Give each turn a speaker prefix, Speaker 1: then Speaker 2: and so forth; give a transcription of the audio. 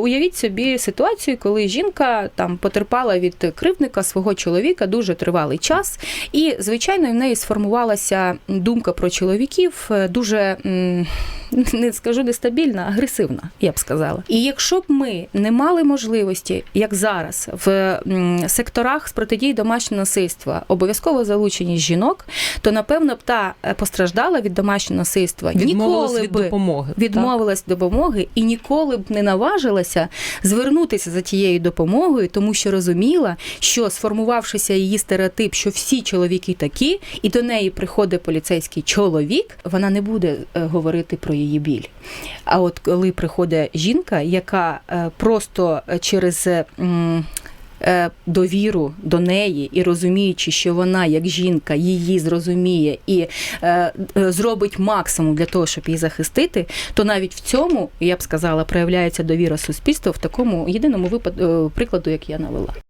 Speaker 1: Уявіть собі ситуацію, коли жінка там потерпала від кривдника свого чоловіка дуже тривалий час, і звичайно в неї сформувалася думка про чоловіків е, дуже не скажу нестабільна, агресивна, я б сказала. І якщо б ми не мали можливості, як зараз, в секторах з протидії домашнього насильства обов'язково залученість жінок, то напевно б та е, постраждала від домашнього насильства
Speaker 2: Відмовилась
Speaker 1: ніколи
Speaker 2: від
Speaker 1: би
Speaker 2: допомоги.
Speaker 1: відмовилась допомоги і ніколи б не наважилася звернутися за тією допомогою, тому що розуміла, що сформувавшися її стереотип, що всі чоловіки такі, і до неї приходить поліцейський чоловік, вона не буде е, говорити про її біль. А от коли приходить жінка, яка е, просто через. Е, Довіру до неї і розуміючи, що вона як жінка її зрозуміє і е, е, зробить максимум для того, щоб її захистити, то навіть в цьому я б сказала проявляється довіра суспільства в такому єдиному випад... е, прикладу, як я навела.